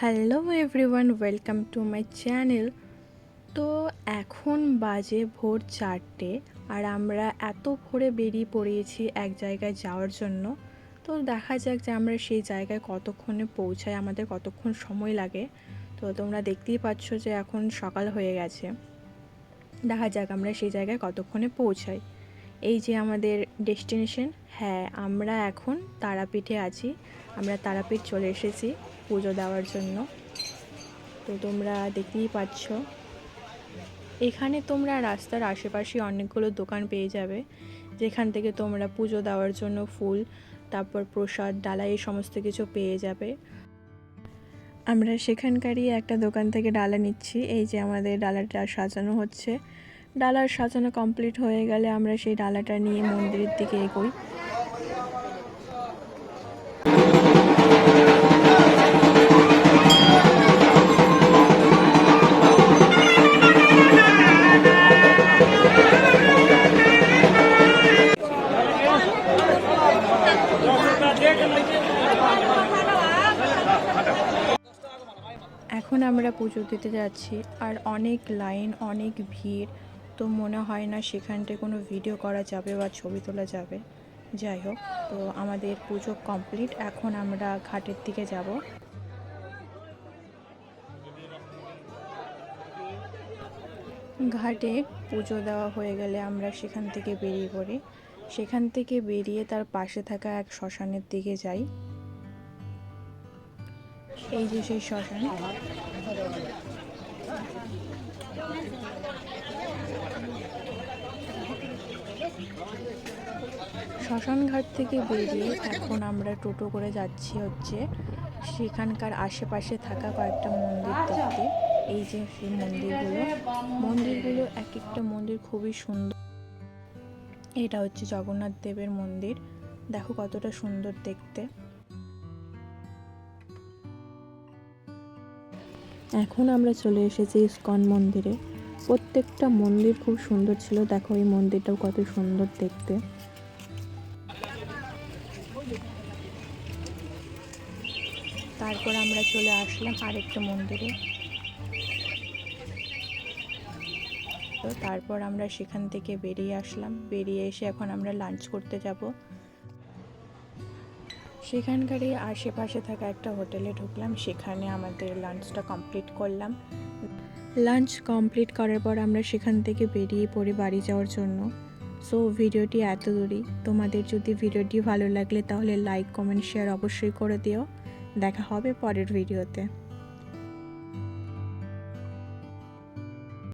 Hello everyone, welcome to my channel. তো এখন বাজে ভোর চারটে আর আমরা এত ভোরে বেরিয়ে পড়িয়েছি এক জায়গায় যাওয়ার জন্য। তো দেখা যাক যে আমরা সেই জায়গায় কতক্ষণে পৌঁছাই, আমাদের কতক্ষণ সময় লাগে। তো তোমরা দেখতেই পাচ্ছ যে এখন সকাল হয়ে গেছে। দেখা যাক আমরা সেই জায়গায় কতক্ষণে পৌঁছাই। এই যে আমাদের ডেস্টিনেশন হ্যাঁ আমরা এখন তারাপীঠে আছি। আমরা তারাপীঠ চলে এসেছি পুজো দেওয়ার জন্য। তো তোমরা দেখতেই পাচ্ছ। এখানে তোমরা রাস্তার আশেপাশে অনেকগুলো দোকান পেয়ে যাবে। যেখান থেকে তোমরা পুজো দেওয়ার জন্য ফুল, তারপর প্রসাদ ডালা এই সমস্ত কিছু পেয়ে যাবে। আমরা সেখানকারই একটা দোকান থেকে ডালা নিচ্ছি। এই যে আমাদের ডালাটা সাজানো হচ্ছে। ডালার সাজানো কমপ্লিট হয়ে গেলে আমরা সেই ডালাটা নিয়ে মন্দিরের দিকে এগোই। এখন আমরা পুজো দিতে যাচ্ছি আর অনেক লাইন, অনেক ভিড়। তো মনে হয় না সেখানটায় কোনো ভিডিও করা যাবে বা ছবি তোলা যাবে। যাই হোক, তো আমাদের পুজো কমপ্লিট এখন আমরা ঘাটের দিকে যাব। ঘাটে পুজো দেওয়া হয়ে গেলে আমরা সেখান থেকে বেরিয়ে পড়ি। সেখান থেকে বেরিয়ে তার পাশে থাকা এক শ্মশানের দিকে যাই। এই যে সেই শ্মশান। শ্মশান ঘাট থেকে বেরিয়ে এখন আমরা টোটো করে যাচ্ছি হচ্ছে সেখানকার আশেপাশে থাকা কয়েকটা মন্দির দেখতে। এই যে সেই মন্দিরগুলো। মন্দিরগুলো এক একটা মন্দির খুবই সুন্দর। এটা হচ্ছে জগন্নাথ দেবের মন্দির। দেখো কতটা সুন্দর দেখতে। এখন আমরা চলে এসেছি ইস্কন মন্দিরে। প্রত্যেকটা মন্দির খুব সুন্দর ছিল। দেখো এই মন্দিরটাও কত সুন্দর দেখতে। তারপর আমরা চলে আসলাম আরেকটা মন্দিরে। তো তারপর আমরা সেখান থেকে বেরিয়ে আসলাম। বেরিয়ে এসে এখন আমরা লাঞ্চ করতে যাব। সেখানকারই আশেপাশে থাকা একটা হোটেলে ঢুকলাম। সেখানে আমাদের লাঞ্চটা কমপ্লিট করলাম। লাঞ্চ কমপ্লিট করার পর আমরা সেখান থেকে বেরিয়ে পড়ি বাড়ি যাওয়ার জন্য। সো ভিডিওটি এত দূরই তোমাদের যদি ভিডিওটি ভালো লাগলে তাহলে লাইক কমেন্ট শেয়ার অবশ্যই করে দিও। দেখা হবে পরের ভিডিওতে